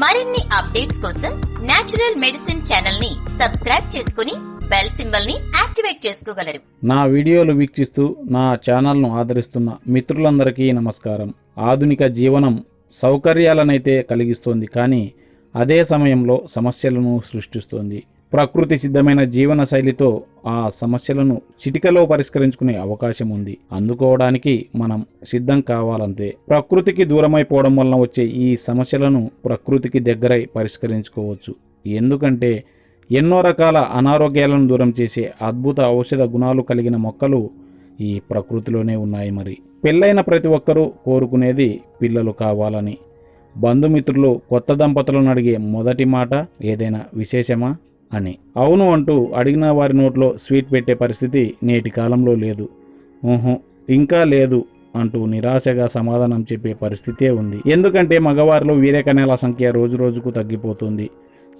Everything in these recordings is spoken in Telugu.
మరిన్ని అప్డేట్స్ కోసం నేచురల్ మెడిసిన్ ఛానల్ని సబ్స్క్రైబ్ చేసుకుని బెల్ సింబల్ని యాక్టివేట్ చేసుకోగలరు. నా వీడియోలు వీక్షిస్తూ నా ఛానల్ను ఆదరిస్తున్న మిత్రులందరికీ నమస్కారం. ఆధునిక జీవనం సౌకర్యాలనైతే కలిగిస్తోంది కానీ అదే సమయంలో సమస్యలను సృష్టిస్తోంది. ప్రకృతి సిద్ధమైన జీవన శైలితో ఆ సమస్యలను చిటికలో పరిష్కరించుకునే అవకాశం ఉంది. అందుకోవడానికి మనం సిద్ధం కావాలంతే. ప్రకృతికి దూరమైపోవడం వలన వచ్చే ఈ సమస్యలను ప్రకృతికి దగ్గరై పరిష్కరించుకోవచ్చు. ఎందుకంటే ఎన్నో రకాల అనారోగ్యాలను దూరం చేసే అద్భుత ఔషధ గుణాలు కలిగిన మొక్కలు ఈ ప్రకృతిలోనే ఉన్నాయి మరి. పెళ్ళైన ప్రతి ఒక్కరూ కోరుకునేది పిల్లలు కావాలని. బంధుమిత్రులు కొత్త దంపతులను అడిగే మొదటి మాట ఏదైనా విశేషమా? అని. అవును అంటూ అడిగిన వారి నోట్లో స్వీట్ పెట్టే పరిస్థితి నేటి కాలంలో లేదు. ఊహు ఇంకా లేదు అంటూ నిరాశగా సమాధానం చెప్పే పరిస్థితే ఉంది. ఎందుకంటే మగవారిలో వీర్యకణాల సంఖ్య రోజు రోజుకు తగ్గిపోతుంది.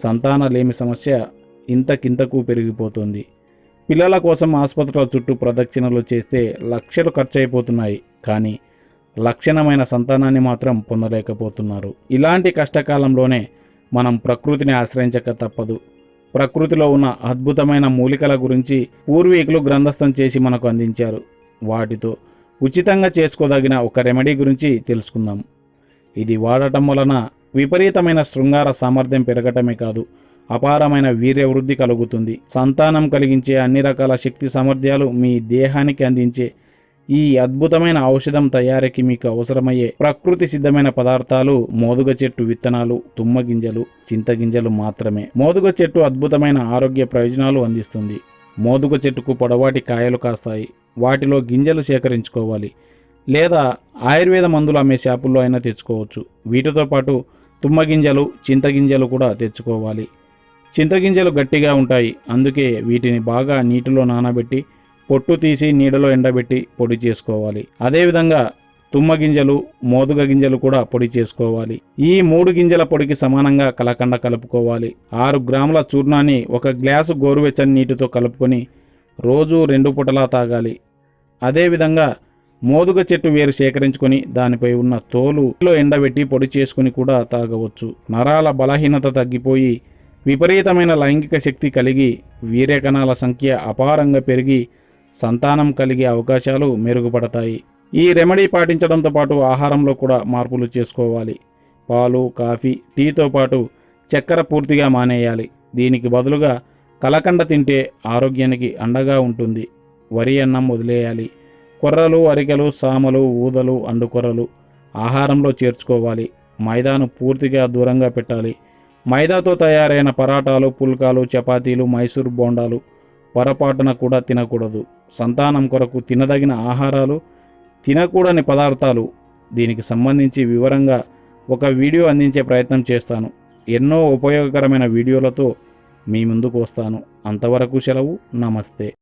సంతానలేమి సమస్య ఇంతకింతకు పెరిగిపోతుంది. పిల్లల కోసం ఆసుపత్రుల చుట్టూ ప్రదక్షిణలు చేస్తే లక్షలు ఖర్చు అయిపోతున్నాయి కానీ లక్షణమైన సంతానాన్ని మాత్రం పొందలేకపోతున్నారు. ఇలాంటి కష్టకాలంలోనే మనం ప్రకృతిని ఆశ్రయించక తప్పదు. ప్రకృతిలో ఉన్న అద్భుతమైన మూలికల గురించి పూర్వీకులు గ్రంథస్థం చేసి మనకు అందించారు. వాటితో ఉచితంగా చేసుకోదగిన ఒక రెమెడీ గురించి తెలుసుకుందాం. ఇది వాడటం వలన విపరీతమైన శృంగార సామర్థ్యం పెరగటమే కాదు అపారమైన వీర్యవృద్ధి కలుగుతుంది. సంతానం కలిగించే అన్ని రకాల శక్తి సామర్థ్యాలు మీ దేహానికి అందించే ఈ అద్భుతమైన ఔషధం తయారీకి మీకు అవసరమయ్యే ప్రకృతి సిద్ధమైన పదార్థాలు మోదుగ చెట్టు విత్తనాలు తుమ్మ గింజలు చింతగింజలు మాత్రమే. మోదుగ చెట్టు అద్భుతమైన ఆరోగ్య ప్రయోజనాలు అందిస్తుంది. మోదుగ చెట్టుకు పొడవాటి కాయలు కాస్తాయి. వాటిలో గింజలు సేకరించుకోవాలి. లేదా ఆయుర్వేద మందులు అమ్మే షాపుల్లో అయినా తెచ్చుకోవచ్చు. వీటితో పాటు తుమ్మ గింజలు చింతగింజలు కూడా తెచ్చుకోవాలి. చింతగింజలు గట్టిగా ఉంటాయి. అందుకే వీటిని బాగా నీటిలో నానబెట్టి పొట్టు తీసి నీడలో ఎండబెట్టి పొడి చేసుకోవాలి. అదేవిధంగా తుమ్మ గింజలు మోదుగ గింజలు కూడా పొడి చేసుకోవాలి. ఈ మూడు గింజల పొడికి సమానంగా కలకండ కలుపుకోవాలి. ఆరు గ్రాముల చూర్ణాన్ని ఒక గ్లాసు గోరువెచ్చని నీటితో కలుపుకొని రోజు రెండు పూటలా తాగాలి. అదేవిధంగా మోదుగ చెట్టు వేరు సేకరించుకొని దానిపై ఉన్న తోలులో ఎండబెట్టి పొడి చేసుకుని కూడా తాగవచ్చు. నరాల బలహీనత తగ్గిపోయి విపరీతమైన లైంగిక శక్తి కలిగి వీర్యకణాల సంఖ్య అపారంగా పెరిగి సంతానం కలిగే అవకాశాలు మెరుగుపడతాయి. ఈ రెమెడీ పాటించడంతో పాటు ఆహారంలో కూడా మార్పులు చేసుకోవాలి. పాలు కాఫీ టీతో పాటు చక్కెర పూర్తిగా మానేయాలి. దీనికి బదులుగా కలకండ తింటే ఆరోగ్యానికి అండగా ఉంటుంది. వరి అన్నం వదిలేయాలి. కొర్రలు అరికెలు సామలు ఊదలు అండుకొర్రలు ఆహారంలో చేర్చుకోవాలి. మైదాను పూర్తిగా దూరంగా పెట్టాలి. మైదాతో తయారైన పరాటాలు పుల్కాలు చపాతీలు మైసూర్ బోండాలు పొరపాటున కూడా తినకూడదు. సంతానం కొరకు తినదగిన ఆహారాలు తినకూడని పదార్థాలు దీనికి సంబంధించి వివరంగా ఒక వీడియో అందించే ప్రయత్నం చేస్తాను. ఎన్నో ఉపయోగకరమైన వీడియోలతో మీ ముందుకు వస్తాను. అంతవరకు సెలవు. నమస్తే.